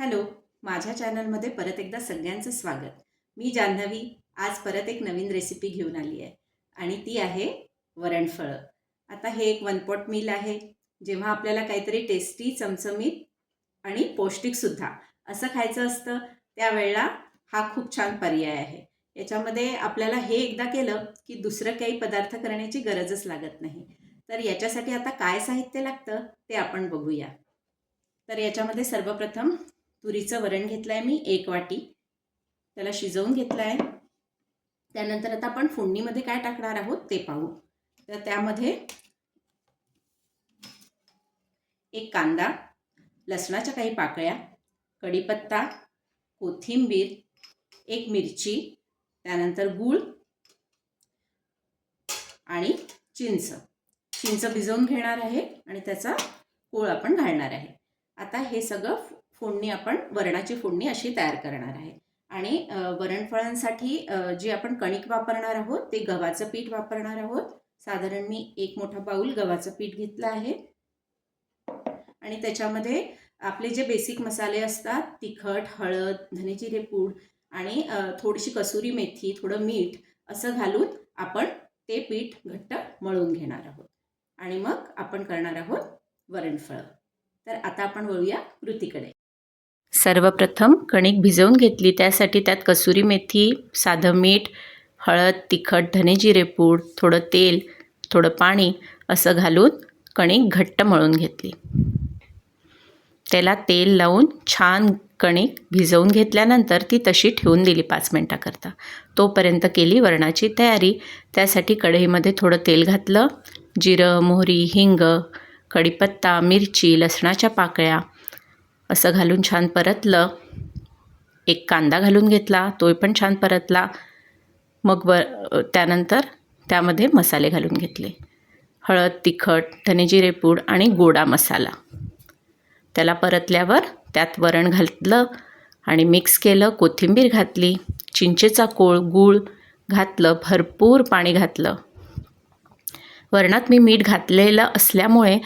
Hello माझ्या चॅनलमध्ये परत एकदा सगळ्यांचं स्वागत. मी जान्हवी आज परत एक नवीन रेसिपी घेऊन आली आहे आणि ती आहे वरणफळं. आता हे एक वन पॉट मील आहे जेव्हा आपल्याला काहीतरी टेस्टी चमचमीत आणि पौष्टिकसुद्धा असं खायचं असतं त्यावेळेला हा खूप छान पर्याय आहे. याच्यामध्ये आपल्याला हे एकदा केलं की दुसरं काही पदार्थ करण्याची गरजच लागत नाही. तर याच्यासाठी आता काय साहित्य लागतं ते आपण बघूया. तर याच्यामध्ये सर्वप्रथम तुरीचं वरण घेतलं आहे मी एक वाटी. त्याला शिजवून घेतलं आहे त्यानंतर आता आपण फोडणीमध्ये काय टाकणार आहोत ते पाहू. तर त्यामध्ये एक कांदा लसणाच्या काही पाकळ्या कढीपत्ता कोथिंबीर एक मिरची त्यानंतर गूळ आणि चिंच. चिंच भिजवून घेणार आहे आणि त्याचा कोळ आपण घालणार आहे. आता हे सगळं फोडणी आपण वरणाची फोडणी अशी तयार करणार आहे. आणि वरणफळांसाठी जे आपण कणिक वापरणार आहोत ते गव्हाचं पीठ वापरणार आहोत. साधारण मी एक मोठा बाऊल गव्हाचं पीठ घेतलं आहे. आणि त्याच्यामध्ये आपले जे बेसिक मसाले असतात तिखट हळद धनेजिरे पूड आणि थोडीशी कसुरी मेथी थोडं मीठ असं घालून आपण ते पीठ घट्ट मळून घेणार आहोत. आणि मग आपण करणार आहोत वरणफळं. तर आता आपण वळूया कृतीकडे. सर्वप्रथम कणिक भिजवून घेतली. त्यासाठी त्यात कसुरी मेथी साधं मीठ हळद तिखट धने जिरेपूड थोडं तेल थोडं पाणी असं घालून कणिक घट्ट मळून घेतली. त्याला तेल लावून छान कणिक भिजवून घेतल्यानंतर ती तशी ठेवून दिली पाच मिनटाकरता. तोपर्यंत केली वरणाची तयारी. त्यासाठी कढईमध्ये थोडं तेल घातलं. जिरं मोहरी हिंग कढीपत्ता मिरची लसणाच्या पाकळ्या असं घालून छान परतलं. एक कांदा घालून घेतला तोही पण छान परतला. मग व त्यानंतर त्यामध्ये मसाले घालून घेतले. हळद तिखट धनेजिरे पूड आणि गोडा मसाला. त्याला परतल्यावर त्यात वरण घातलं आणि मिक्स केलं कोथिंबीर घातली चिंचेचा कोळ गूळ घातलं भरपूर पाणी घातलं. वरणात मी मीठ घातलेलं असल्यामुळे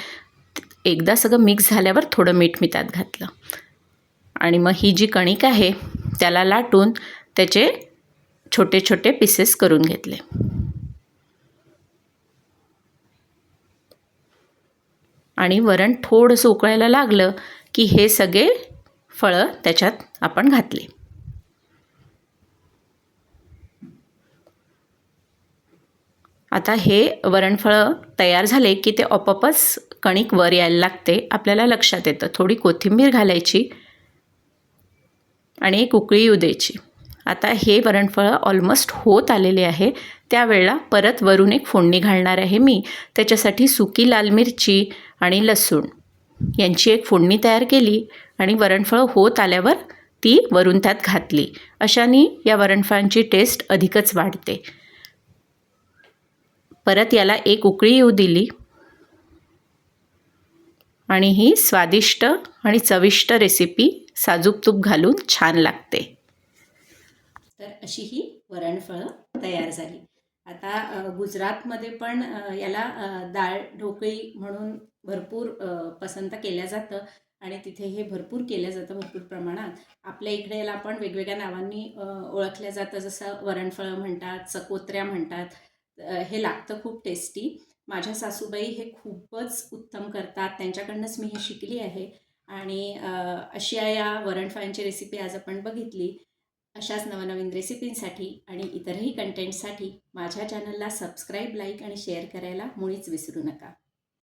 एकदा सगळं मिक्स झाल्यावर थोडं मीठ मी त्यात घातलं. आणि मग ही जी कणिक आहे त्याला लाटून त्याचे छोटे छोटे पीसेस करून घेतले. आणि वरण थोडंसं उकळायला लागलं की हे सगळे फळं त्याच्यात आपण घातले. आता हे वरणफळं तयार झाले की ते आपोआपच कणिक वर यायला लागते. आपल्याला लक्षात येतं. थोडी कोथिंबीर घालायची आणि एक उकळी येऊ द्यायची. आता हे वरणफळं ऑलमोस्ट होत आलेले आहे. त्यावेळेला परत वरून एक फोडणी घालणार आहे मी. त्याच्यासाठी सुकी लाल मिरची आणि लसूण यांची एक फोडणी तयार केली आणि वरणफळं होत आल्यावर ती वरून त्यात घातली. अशाने या वरणफळांची टेस्ट अधिकच वाढते. परत याला एक उकळी येऊ दिली. आणि ही स्वादिष्ट आणि चविष्ट रेसिपी साजूक तूप घालून छान लागते. तर अशी ही वरणफळं तयार झाली. आता गुजरातमध्ये पण याला डाळ ढोकळी म्हणून भरपूर पसंत केल्या जातं. आणि तिथे हे भरपूर केलं जातं भरपूर प्रमाणात. आपल्या इकडे याला आपण वेगवेगळ्या नावांनी ओळखल्या जातं. जसं वरणफळं म्हणतात चकोत्र्या म्हणतात हे लागतं खूप टेस्टी. माझ्या सासूबाई हे खूपच उत्तम करतात. त्यांच्याकडनंच मी हे शिकली आहे. आणि अशा या वरणफळांची रेसिपी आज आपण बघितली. अशाच नवनवीन रेसिपींसाठी आणि इतरही कंटेंटसाठी माझ्या चॅनलला सबस्क्राईब लाईक आणि शेअर करायला मुळीच विसरू नका.